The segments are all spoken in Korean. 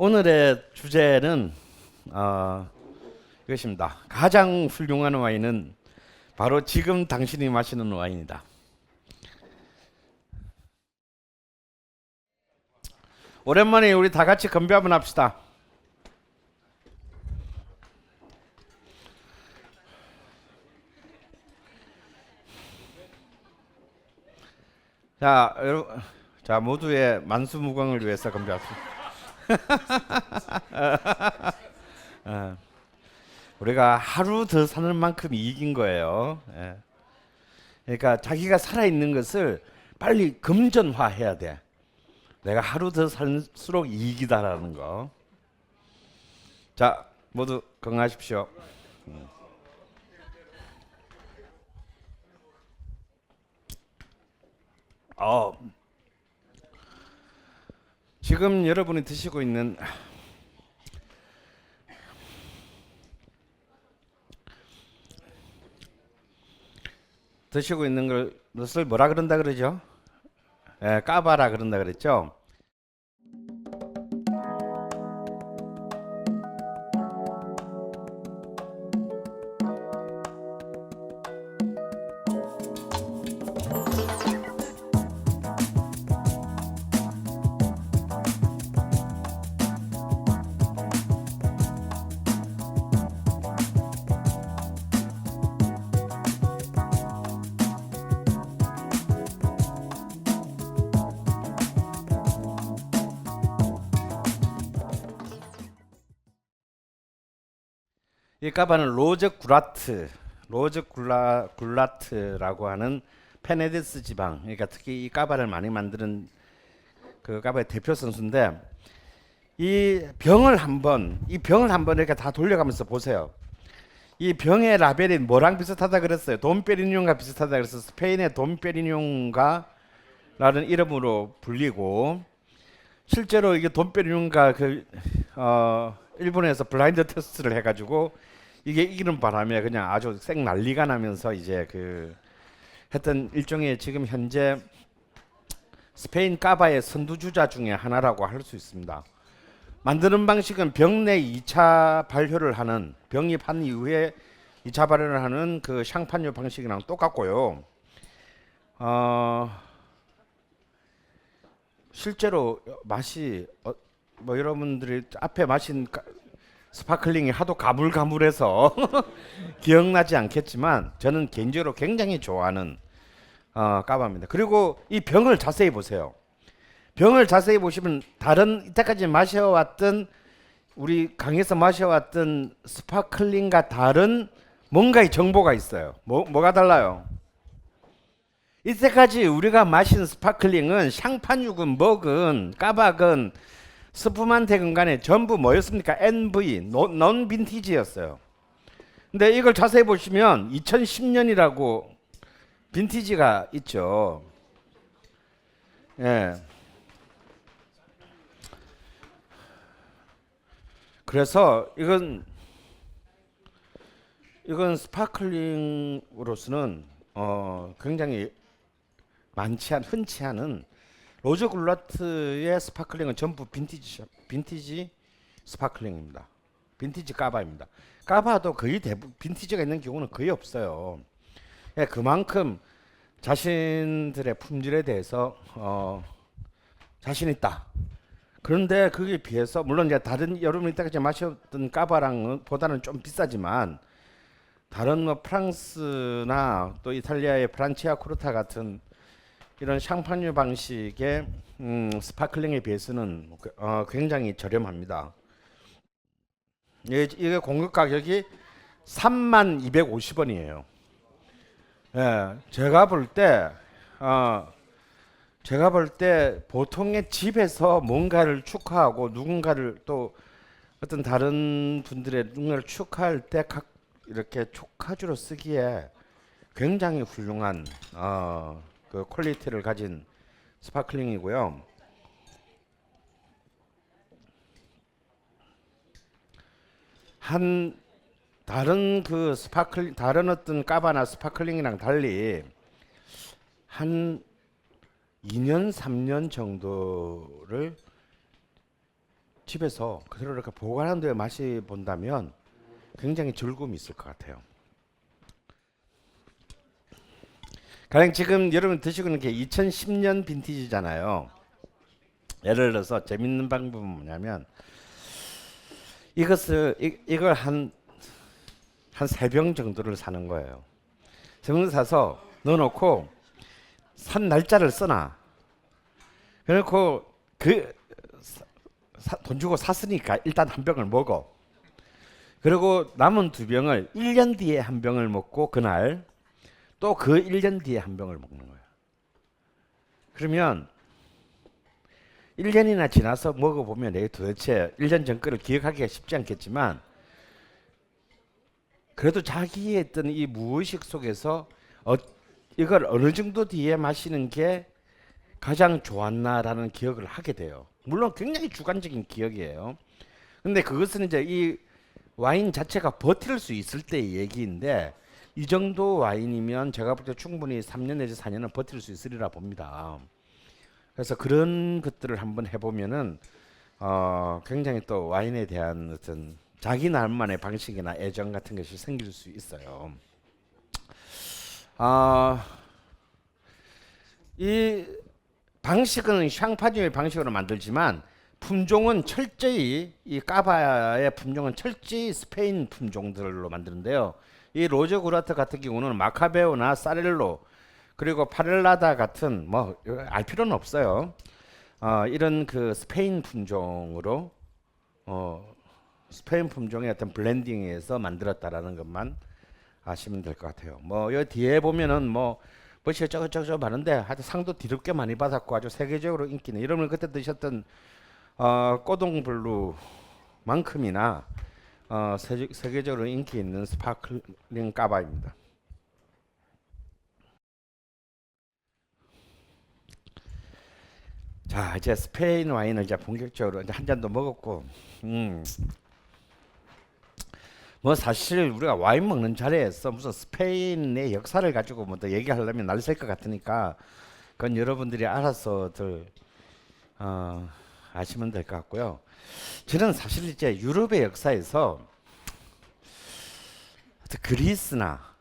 오늘의 주제는 어, 이것입니다. 가장 훌륭한 와인은 바로 지금 당신이 마시는 와인이다. 오랜만에 우리 다 같이 건배 한번 합시다. 자, 여러분, 자 모두의 만수무강을 위해서 건배합시다. 어, 우리가 하루 더 사는 만큼 이익인 거예요. 예. 그러니까 자기가 살아 있는 것을 빨리 금전화해야 돼. 내가 하루 더 살수록 이익이다라는 거. 자, 모두 건강하십시오. 음. 어, 지금 여러분이 드시고 있는 드시고 있는 걸- 것을 뭐라 그런다 그러죠? 예, 까바라 그런다 그랬죠? 이 까바는 로즈 구라트, 로즈 굴라 굴라트라고 하는 페네디스 지방. 그러니까 특히 이 까바를 많이 만드는 그 까바의 대표 선수인데 이 병을 한번 이 병을 한번 이렇게 다 돌려가면서 보세요. 이 병의 라벨이 뭐랑 비슷하다 그랬어요. 돈페리뇽과 비슷하다 그래서 스페인의 돈페리뇽과 라는 이름으로 불리고 실제로 이게 돈페리뇽과 그 어, 일본에서 블라인드 테스트를 해가지고 이게 이기는 바람에 그냥 아주 생 난리가 나면서 이제 그 했던 일종의 지금 현재 스페인 까바의 선두주자 중에 하나라고 할 수 있습니다. 만드는 방식은 병 내 2차 발효를 하는 병입한 이후에 2차 발효를 하는 그 샹파뉴 방식이랑 똑같고요. 어, 실제로 맛이 어, 뭐 여러분들이 앞에 마신 까- 스파클링이 하도 가물가물해서 기억나지 않겠지만 저는 개인적으로 굉장히 좋아하는 어, 까바입니다. 그리고 이 병을 자세히 보세요. 병을 자세히 보시면 다른 이때까지 마셔왔던 우리 강에서 마셔왔던 스파클링과 다른 뭔가의 정보가 있어요. 뭐, 뭐가 달라요? 이때까지 우리가 마신 스파클링은 샹파뉴건 뭐건 까박은 스프만테건 간에 전부 뭐였습니까? NV, 노- non 빈티지였어요. 근데 이걸 자세히 보시면 2010년이라고 빈티지가 있죠. 예. 그래서 이건 이건 스파클링으로서는 어 굉장히 많지 않 흔치 않은 로즈 굴라트의 스파클링은 전부 빈티지 빈티지 스파클링입니다. 빈티지 까바입니다. 까바도 거의 대부분 빈티지가 있는 경우는 거의 없어요. 예, 그만큼 자신들의 품질에 대해서 어, 자신 있다. 그런데 그에 비해서 물론 이제 다른 여러분이 이때까지 마셨던 까바랑 보다는 좀 비싸지만 다른 뭐 프랑스나 또 이탈리아의 프란치아 코르타 같은 이런 샹파뉴 방식의 음, 스파클링에 비해서는 어, 굉장히 저렴합니다. 이게, 공급 가격이 3만 250원이에요. 예, 제가 볼 때, 어, 제가 볼 때 보통의 집에서 뭔가를 축하하고 누군가를 또 어떤 다른 분들의 누군가를 축하할 때 각 이렇게 축하주로 쓰기에 굉장히 훌륭한 어, 그 퀄리티를 가진 스파클링이고요. 한 다른 그 스파클 다른 어떤 까바나 스파클링이랑 달리 한 2년 3년 정도를 집에서 그대로 이렇게 보관한 뒤에 맛이 본다면 굉장히 즐거움이 있을 것 같아요. 가령 지금 여러분 드시고 있는 게 2010년 빈티지잖아요. 예를 들어서 재밌는 방법은 뭐냐면 이것을 이, 이걸 한 한 세 병 정도를 사는 거예요. 세병 사서 넣어놓고 산 날짜를 써놔. 그래놓고 그 돈 주고 샀으니까 일단 한 병을 먹어. 그리고 남은 두 병을 1년 뒤에 한 병을 먹고 그날 또 그 1년 뒤에 한 병을 먹는 거예요. 그러면 1년이나 지나서 먹어보면 내가 도대체 1년 전 거를 기억하기가 쉽지 않겠지만 그래도 자기의 어떤 이 무의식 속에서 어, 이걸 어느 정도 뒤에 마시는 게 가장 좋았나라는 기억을 하게 돼요. 물론 굉장히 주관적인 기억이에요. 근데 그것은 이제 이 와인 자체가 버틸 수 있을 때의 얘기인데 이 정도 와인이면 제가 볼 때 충분히 3년 내지 4년은 버틸 수 있으리라 봅니다. 그래서 그런 것들을 한번 해보면은 어, 굉장히 또 와인에 대한 어떤 자기 나름만의 방식이나 애정 같은 것이 생길 수 있어요. 아, 이 방식은 샹파뉴의 방식으로 만들지만 품종은 철저히 이 까바의 품종은 철저히 스페인 품종들로 만드는데요. 이 로제 구라트 같은 경우는 마카베오나 사렐로 그리고 파렐라다 같은 뭐 알 필요는 없어요. 어, 이런 그 스페인 품종으로 어, 스페인 품종의 어떤 블렌딩에서 만들었다라는 것만 아시면 될 것 같아요. 뭐여 뒤에 보면은 뭐 뭐시 저저저 많은데 하여튼 상도 뒤럽게 많이 받았고 아주 세계적으로 인기는 여러분 그때 드셨던 어, 꼬동블루만큼이나 어, 세계, 세계 적으로 인기 있는 스파클링 까바입니다. 자 이제 스페인 와인을 이제 본격적으로 이제 한 잔도 먹었고, 음. 뭐 사실 우리가 와인 먹는 자리에서 무슨 스페인의 역사를 가지고 뭐 더 얘기하려면 날샐 것 같으니까 그건 여러분들이 알아서들 어, 아시면 될 것 같고요. 저는 사실 이제 유럽의 역사에서 그리스나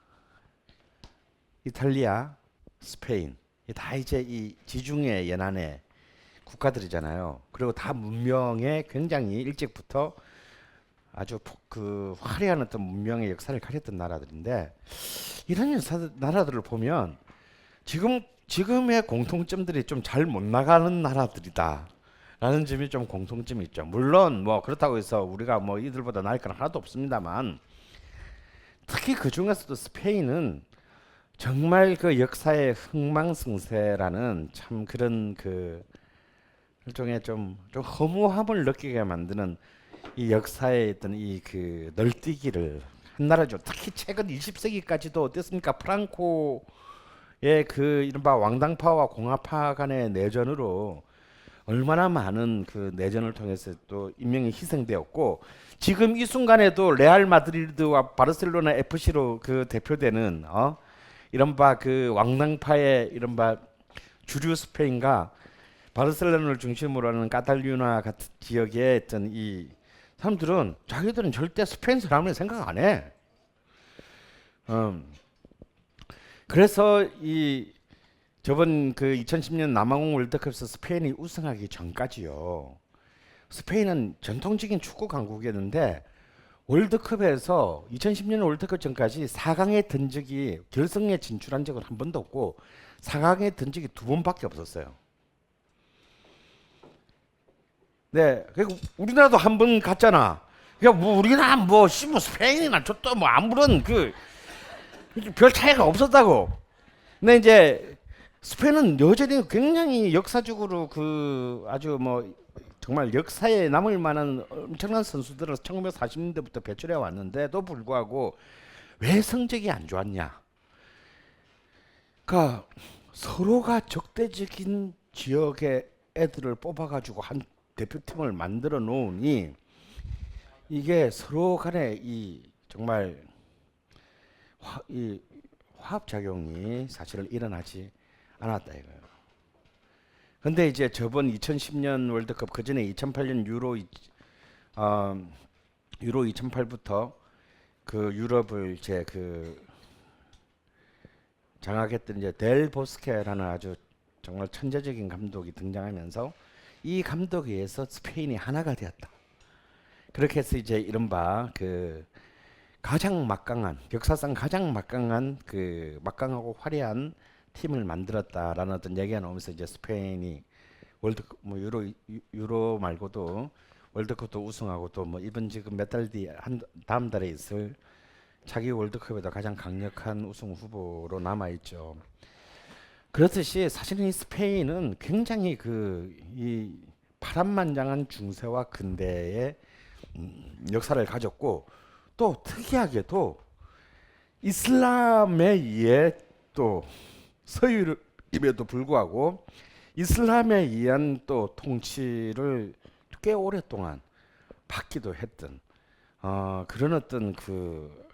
이탈리아, 스페인 다 이제 이 지중해 연안의 국가들이잖아요. 그리고 다 문명에 굉장히 일찍부터 아주 그 화려한 어떤 문명의 역사를 가졌던 나라들인데 이런 역사, 나라들을 보면 지금 지금의 공통점들이 좀 잘 못 나가는 나라들이다. 라는 점이 좀 공통점이 있죠. 물론 뭐 그렇다고 해서 우리가 뭐 이들보다 나을 건 하나도 없습니다만 특히 그 중에서도 스페인은 정말 그 역사의 흥망성쇠라는 참 그런 그 일종의 좀, 좀 허무함을 느끼게 만드는 이 역사의 어떤 이그 널뛰기를 한 나라죠. 특히 최근 20세기까지도 어땠습니까? 프랑코의 그 이른바 왕당파와 공화파 간의 내전으로 얼마나 많은 그 내전을 통해서 또 인명이 희생되었고 지금 이 순간에도 레알 마드리드와 바르셀로나 FC로 그 대표되는 어 이른바 그 왕당파의 이른바 주류 스페인과 바르셀로나를 중심으로 하는 카탈루나 같은 지역의 어떤 이 사람들은 자기들은 절대 스페인 사람을 생각 안 해. 음. 그래서 이 저번 그 2010년 남아공 월드컵에서 스페인이 우승하기 전까지요. 스페인은 전통적인 축구 강국이었는데 월드컵에서 2010년 월드컵 전까지 4강에 든 적이 결승에 진출한 적은 한 번도 없고 4강에 든 적이 두 번밖에 없었어요. 네, 그리고 우리나라도 한 번 갔잖아. 그러니까 뭐 우리나라 뭐 시뭐 스페인이나 저또 뭐 아무런 그 별 차이가 없었다고. 근데 이제 스페인은 여전히 굉장히 역사적으로 그 아주 뭐 정말 역사에 남을 만한 엄청난 선수들을 1940년대부터 배출해 왔는데도 불구하고 왜 성적이 안 좋았냐? 그러니까 서로가 적대적인 지역의 애들을 뽑아가지고 한 대표팀을 만들어 놓으니 이게 서로 간에 이 정말 화, 이 화합 작용이 사실 일어나지 않았다 이거예요. 근데 이제 저번 2010년 월드컵 그 전에 2008년 유로 어, 유로 2008부터 그 유럽을 이제 그 장악했던 이제 델 보스케라는 아주 정말 천재적인 감독이 등장하면서 이 감독에 의해서 스페인이 하나가 되었다. 그렇게 해서 이제 이른바 그 가장 막강한 역사상 가장 막강한 그 막강하고 화려한 팀을 만들었다라는 어떤 얘기가 나오면서 이제 스페인이 월드컵 뭐 유로 유- 유로 말고도 월드컵도 우승하고 또 뭐 이번 지금 몇 달 뒤에 한 다음 달에 있을 차기 월드컵에도 가장 강력한 우승 후보로 남아 있죠. 그렇듯이 사실은 이 스페인은 굉장히 그 이 파란만장한 중세와 근대의 음, 역사를 가졌고 또 특이하게도 이슬람에 의해 또 서유임에도 불구하고 이슬람에 의한 또 통치를 꽤 오랫동안 받기도 했던 어, 그런 어떤 그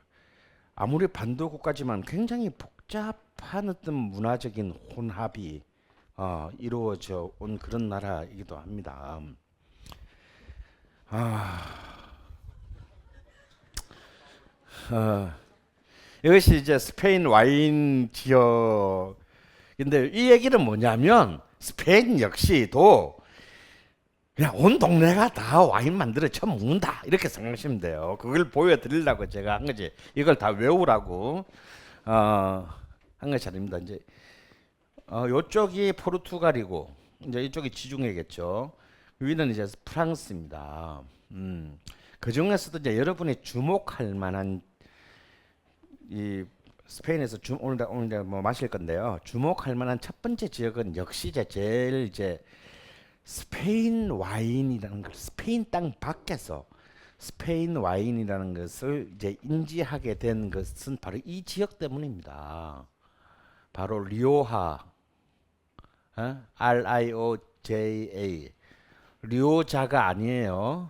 아무리 반도 국가지만 굉장히 복잡한 어떤 문화적인 혼합이 어, 이루어져 온 그런 나라이기도 합니다. 아, 어, 이것이 이제 스페인 와인 지역 인데 이 얘기는 뭐냐면 스페인 역시도 그냥 온 동네가 다 와인 만들어 처음 먹는다 이렇게 생각하시면 돼요. 그걸 보여드리려고 제가 한 거지. 이걸 다 외우라고 어, 한 것이 아닙니다. 이제 어, 요쪽이 포르투갈이고 이제 이쪽이 지중해겠죠. 위는 이제 프랑스입니다. 음, 그 중에서도 이제 여러분이 주목할 만한 이 스페인에서 주, 오늘 오늘 뭐 마실 건데요. 주목할 만한 첫 번째 지역은 역시 이제 제일 이제 스페인 와인이라는 걸 스페인 땅 밖에서 스페인 와인이라는 것을 이제 인지하게 된 것은 바로 이 지역 때문입니다. 바로 리오하, 어? R I O J A, 리오자가 아니에요.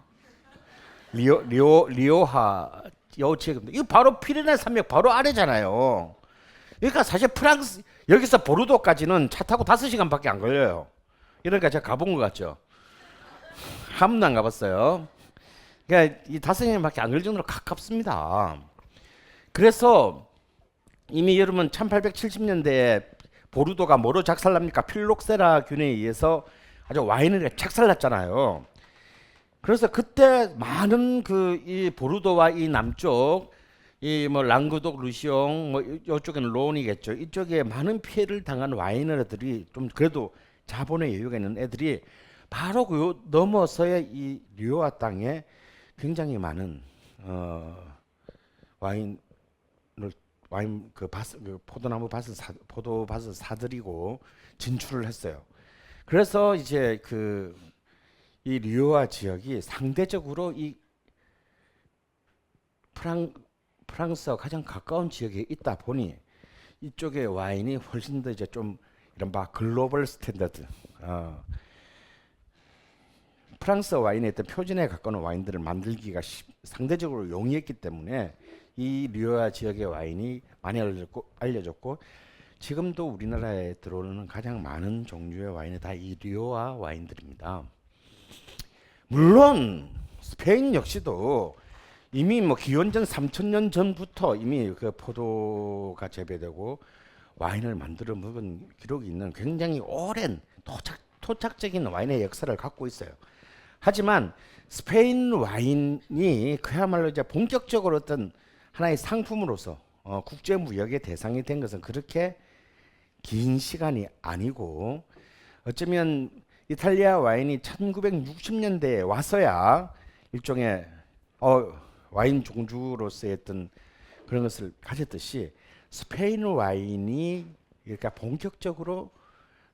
리오 리오 리오하 요 지역입니다. 이거 바로 피레네 산맥 바로 아래잖아요. 그러니까 사실 프랑스 여기서 보르도까지는 차 타고 다섯 시간밖에 안 걸려요. 이러니까 제가 가본 것 같죠. 한 번도 안 가봤어요. 그러니까 이 다섯 시간밖에 안 걸릴 정도로 가깝습니다. 그래서 이미 여러분 1870년대에 보르도가 뭐로 작살납니까? 필록세라 균에 의해서 아주 와인을 작살났잖아요. 그래서 그때 많은 그 이 보르도와 이 남쪽 이 뭐 랑구독 루시옹 뭐 이- 이쪽에는 론이겠죠. 이쪽에 많은 피해를 당한 와이너들이 좀 그래도 자본의 여유가 있는 애들이 바로 그 요- 넘어서의 이 리오아 땅에 굉장히 많은 어 와인을 와인 그 밭, 그 포도나무 밭을 사, 포도 밭을 사들이고 진출을 했어요. 그래서 이제 그 이 리오아 지역이 상대적으로 이 프랑 프랑스와 가장 가까운 지역에 있다 보니 이쪽의 와인이 훨씬 더 이제 좀 이른바 글로벌 스탠다드 어, 프랑스 와인의 어떤 표준에 가까운 와인들을 만들기가 쉽- 상대적으로 용이했기 때문에 이 리오아 지역의 와인이 많이 알려졌고, 알려졌고 지금도 우리나라에 들어오는 가장 많은 종류의 와인이 다 이 리오아 와인들입니다. 물론 스페인 역시도 이미 뭐 기원전 3천년 전부터 이미 그 포도가 재배되고 와인을 만들어 먹은 기록이 있는 굉장히 오랜 토착 토착적인 와인의 역사를 갖고 있어요. 하지만 스페인 와인이 그야말로 이제 본격적으로 어떤 하나의 상품으로서 어, 국제 무역의 대상이 된 것은 그렇게 긴 시간이 아니고 어쩌면 이탈리아 와인이 1960년대에 와서야 일종의 어, 와인 종주로서의 어떤 그런 것을 가졌듯이 스페인 와인이 그러니까 본격적으로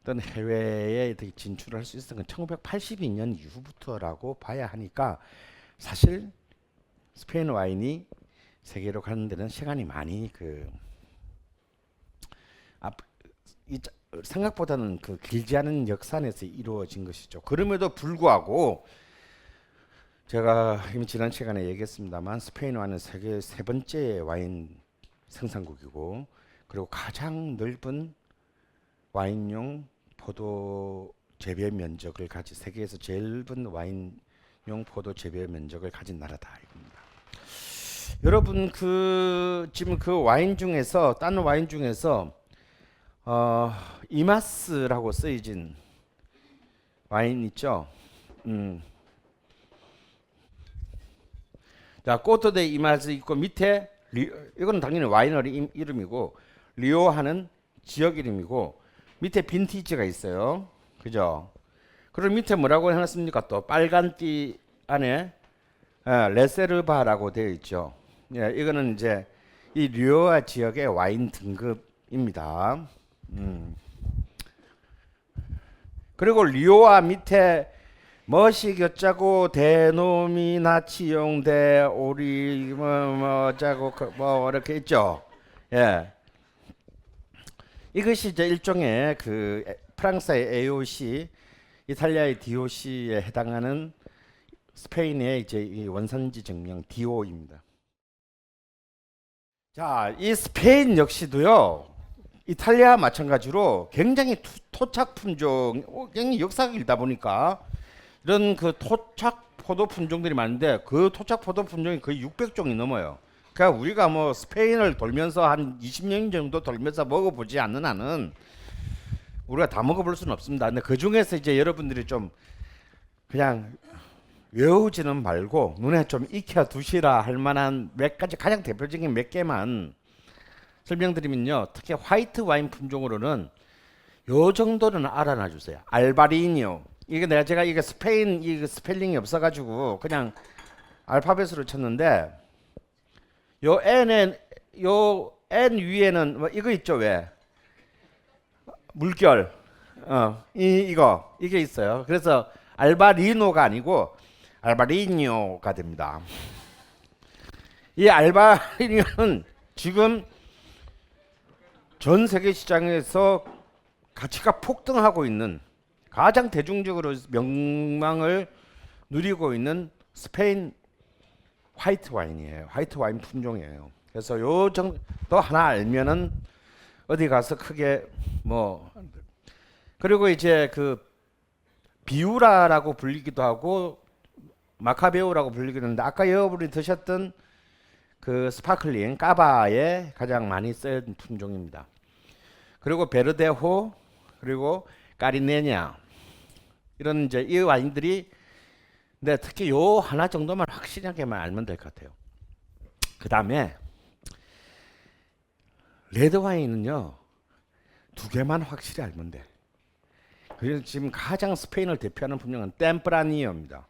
어떤 해외에 진출할 수 있었던 건 1982년 이후부터라고 봐야 하니까 사실 스페인 와인이 세계로 가는 데는 시간이 많이 그 앞, 이, 자- 생각보다는 그 길지 않은 역산에서 이루어진 것이죠. 그럼에도 불구하고 제가 이미 지난 시간에 얘기했습니다만 스페인 와인은 세계 세 번째 와인 생산국이고 그리고 가장 넓은 와인용 포도 재배 면적을 가진 세계에서 제일 넓은 와인 포도 재배 면적을 가진 나라다 이겁니다. 여러분 그 지금 그 와인 중에서 다른 와인 중에서 어, 이마스라고 쓰여진 와인 있죠. 음. 자, 꼬토데 이마스 있고 밑에 리, 이거는 당연히 와이너리 임- 이름이고 리오하는 지역 이름이고 밑에 빈티지가 있어요. 그죠? 그리고 밑에 뭐라고 해놨습니까? 또 빨간 띠 안에 예, 레세르바라고 되어 있죠. 예, 이거는 이제 이 리오아 지역의 와인 등급입니다. 음. 그리고 리오아 밑에 멋이 겼자고 데노미나치용 데 오리 뭐뭐 자고 그뭐 이렇게 있죠. 예. 이것이 이제 일종의 그 에- 프랑스의 AOC, 이탈리아의 DOC에 해당하는 스페인의 이제 이 원산지 증명 DO입니다. 자, 이 스페인 역시도요. 이탈리아 마찬가지로 굉장히 투- 토착 품종, 어, 굉장히 역사가 길다 보니까 이런 그 토착 포도 품종들이 많은데 그 토착 포도 품종이 거의 600종이 넘어요. 그러니까 우리가 뭐 스페인을 돌면서 한 20년 정도 돌면서 먹어보지 않는 한은 우리가 다 먹어볼 수는 없습니다. 근데 그 중에서 이제 여러분들이 좀 그냥 외우지는 말고 눈에 좀 익혀 두시라 할 만한 몇 가지 가장 대표적인 몇 개만 설명드리면요. 특히 화이트 와인 품종으로는 요 정도는 알아놔 주세요. 알바리니오. 이게 내가 제가 이게 스페인 이 스펠링이 없어 가지고 그냥 알파벳으로 쳤는데 요 n에 요 n 위에는 뭐 이거 있죠, 왜? 물결. 어, 이 이거 이게 있어요. 그래서 알바리노가 아니고 알바리뇨가 됩니다. 이 알바리뇨는 지금 전 세계 시장에서 가치가 폭등하고 있는 가장 대중적으로 명망을 누리고 있는 스페인 화이트 와인이에요. 화이트 와인 품종이에요. 그래서 요 정도 하나 알면은 어디 가서 크게 뭐 그리고 이제 그 비우라라고 불리기도 하고 마카베오라고 불리기도 하는데 아까 여러분이 드셨던 그 스파클링 까바에 가장 많이 쓰인 품종입니다. 그리고 베르데호 그리고 까리네냐 이런 이제 이 와인들이 근데 특히 요 하나 정도만 확실하게만 알면 될 것 같아요. 그 다음에 레드 와인은요 두 개만 확실히 알면 돼. 그래서 지금 가장 스페인을 대표하는 품종은 템프라니오입니다.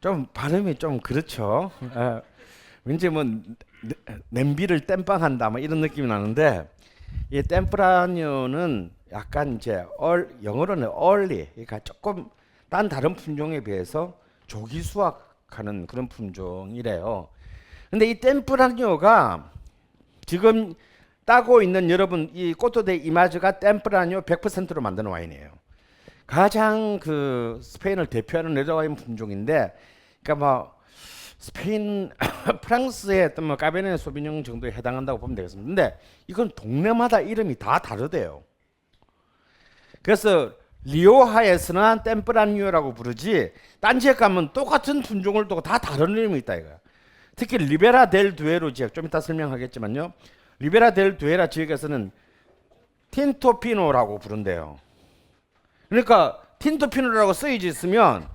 좀 발음이 좀 그렇죠. 예. 왠지 뭐 네- 냄비를 땜빵한다 뭐 이런 느낌이 나는데 이 템프라니오는 약간 이제 얼, 영어로는 early 그러니까 조금 딴 다른 품종에 비해서 조기 수확하는 그런 품종이래요. 근데 이 템프라니오가 지금 따고 있는 여러분 이 꼬토데 이마즈가 템프라니오 100%로 만드는 와인이에요. 가장 그 스페인을 대표하는 레드 와인 품종인데 그러니까 뭐 스페인 프랑스의 어떤 뭐 까베네 소비뇽 정도에 해당한다고 보면 되겠습니다. 근데 이건 동네마다 이름이 다 다르대요. 그래서 리오하에서는 템프라니오라고 부르지 딴 지역 가면 똑같은 품종을 두고 다 다른 이름이 있다 이거야. 특히 리베라 델 두에로 지역 좀 이따 설명하겠지만요. 리베라 델 두에라 지역에서는 틴토피노라고 부른대요. 그러니까 틴토피노라고 쓰여져 있으면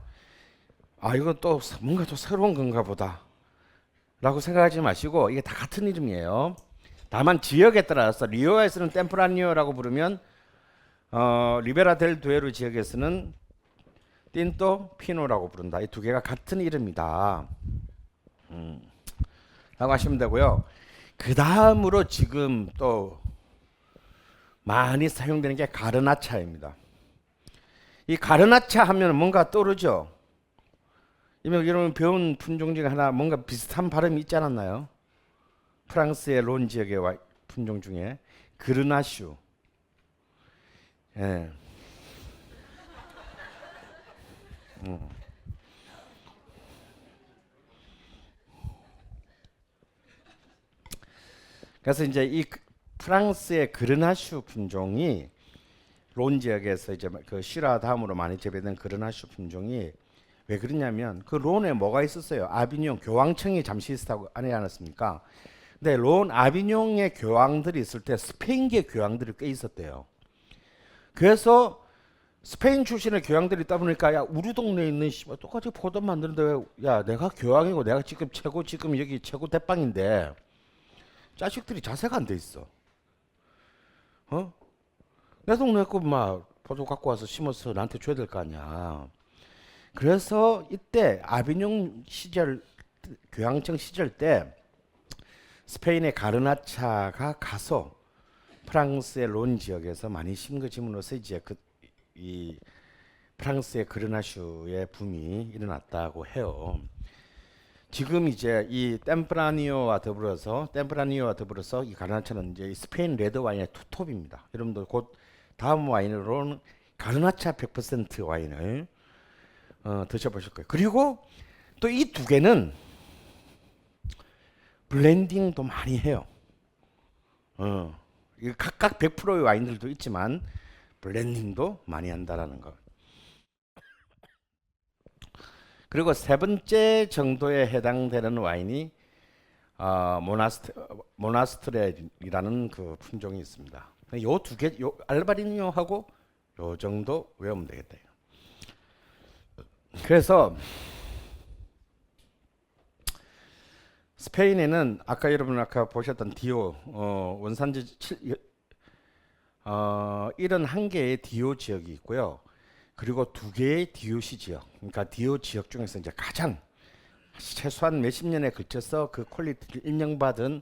아 이거 또 뭔가 또 새로운 건가 보다. 라고 생각하지 마시고 이게 다 같은 이름이에요. 다만 지역에 따라서 리오에서는 템프라니오라고 부르면 어, 리베라 델 두에로 지역에서는 틴토 피노라고 부른다. 이 두 개가 같은 이름이다. 음, 라고 하시면 되고요. 그 다음으로 지금 또 많이 사용되는 게 가르나차입니다 이 가르나차 하면 뭔가 떠오르죠 여러분 배운 품종 중에 하나 뭔가 비슷한 발음이 있지 않았나요? 프랑스의 론 지역의 와- 품종 중에 그르나슈. 예. 음. 그래서 이제 이 그- 프랑스의 그르나슈 품종이 론 지역에서 이제 그 시라 다음으로 많이 재배된 그르나슈 품종이 왜 그러냐면 그 론에 뭐가 있었어요? 아비뇽 교황청이 잠시 있었다고 하지 않았습니까? 근데 론 아비뇽의 교황들이 있을 때 스페인계 교황들이 꽤 있었대요. 그래서 스페인 출신의 교황들이 있다 보니까 야 우리 동네에 있는 씨발 똑같이 포도 만드는데 왜, 야 내가 교황이고 내가 지금 최고 지금 여기 최고 대빵인데 자식들이 자세가 안 돼 있어. 어? 내 동네 거막 포도 갖고 와서 심어서 나한테 줘야 될 거 아니야. 그래서 이때 아비뇽 시절 교황청 시절 때 스페인의 가르나차가 가서 프랑스의 론 지역에서 많이 심겨짐으로써 이제 그 이 프랑스의 그르나슈의 붐이 일어났다고 해요. 지금 이제 이 템프라니오와 더불어서 템프라니오와 더불어서 이 가르나차는 이제 스페인 레드 와인의 투톱입니다. 여러분들 곧 다음 와인으로는 가르나차 100% 와인을 어, 드셔보실 거예요. 그리고 또 이 두 개는 블렌딩도 많이 해요. 어, 이 각각 100%의 와인들도 있지만 블렌딩도 많이 한다라는 거. 그리고 세 번째 정도에 해당되는 와인이 어, 모나스트 모나스트레이라는 그 품종이 있습니다. 요 두 개, 요 알바리뇨하고 요 정도 외우면 되겠다. 그래서 스페인에는 아까 여러분 아까 보셨던 디오 어, 원산지 7, 어, 71개의 디오 지역이 있고요. 그리고 두 개의 디오시 지역. 그러니까 디오 지역 중에서 이제 가장 최소한 몇십 년에 걸쳐서 그 퀄리티를 인정받은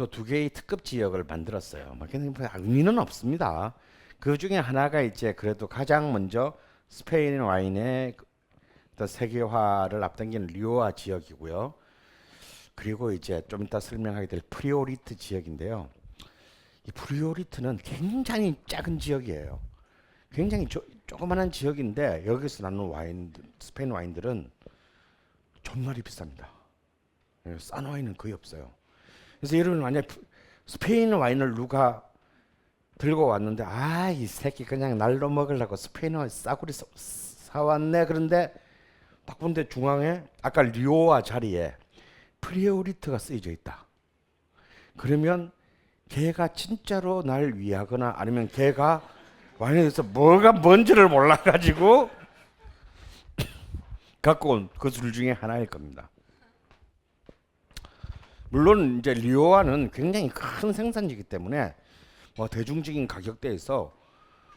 또 두 개의 특급 지역을 만들었어요. 뭐뭐 의미는 없습니다. 그 중에 하나가 이제 그래도 가장 먼저 스페인 와인의 또 세계화를 앞당긴 리오아 지역이고요. 그리고 이제 좀 이따 설명하게 될 프리오리트 지역인데요. 이 프리오리트는 굉장히 작은 지역이에요. 굉장히 조, 조그만한 지역인데 여기서 나는 와인 스페인 와인들은 존나리 비쌉니다. 예, 싼 와인은 거의 없어요. 그래서 여러분 만약 스페인 와인을 누가 들고 왔는데 아 이 새끼 그냥 날로 먹으려고 스페인 와인 싸구리 사, 사왔네 그런데 딱 본데 중앙에 아까 리오와 자리에 프리오리트가 쓰여져 있다. 그러면 걔가 진짜로 날 위하거나 아니면 걔가 와인에 대해서 뭐가 뭔지를 몰라가지고 갖고 온 그술 중에 하나일 겁니다. 물론 이제 리오아는 굉장히 큰 생산지이기 때문에 뭐 대중적인 가격대에서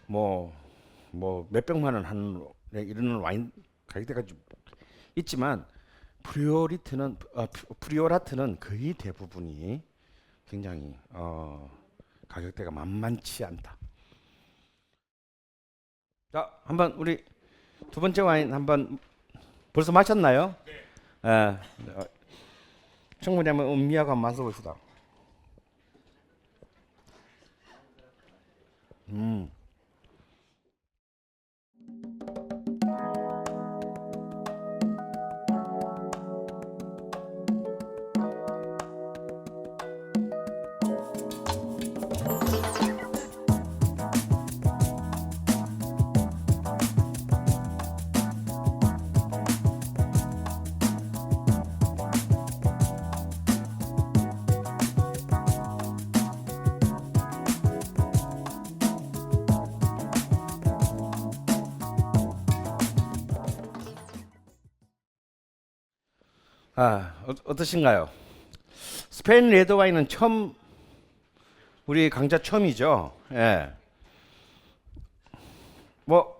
뭐 뭐 몇백만 원 하는 이런 와인 가격대가 좀 있지만 프리오리트는 어, 프리오라트는 거의 대부분이 굉장히 어, 가격대가 만만치 않다. 자, 한번 우리 두 번째 와인 한번 벌써 마셨나요? 네. 예. 어, 충분히 한번 음미하고 한번 마셔봅시다. 음. 아, 어, 어떠신가요? 스페인 레드 와인은 처음 우리 강좌 처음이죠. 예. 뭐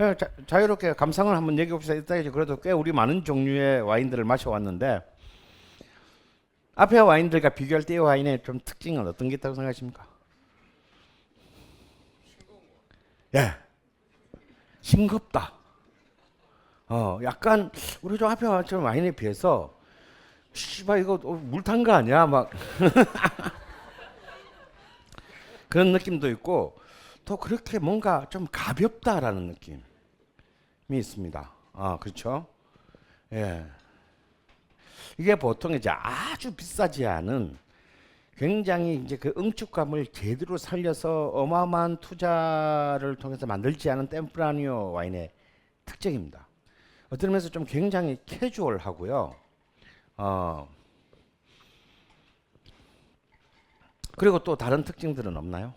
예, 자, 자유롭게 감상을 한번 얘기해 봅시다. 이따 그래도 꽤 우리 많은 종류의 와인들을 마셔 왔는데 앞에 와인들과 비교할 때의 와인의 좀 특징은 어떤 게 있다고 생각하십니까? 예, 싱겁다. 어, 약간 우리 저 앞에 왔던 와인에 비해서 씨발 이거 어, 물탄 거 아니야? 막 그런 느낌도 있고 또 그렇게 뭔가 좀 가볍다라는 느낌이 있습니다. 아, 그렇죠? 예. 이게 보통 이제 아주 비싸지 않은 굉장히 이제 그 응축감을 제대로 살려서 어마어마한 투자를 통해서 만들지 않은 템프라니오 와인의 특징입니다. 어떤 면에서 좀 굉장히 캐주얼하고요. 어 그리고 또 다른 특징들은 없나요?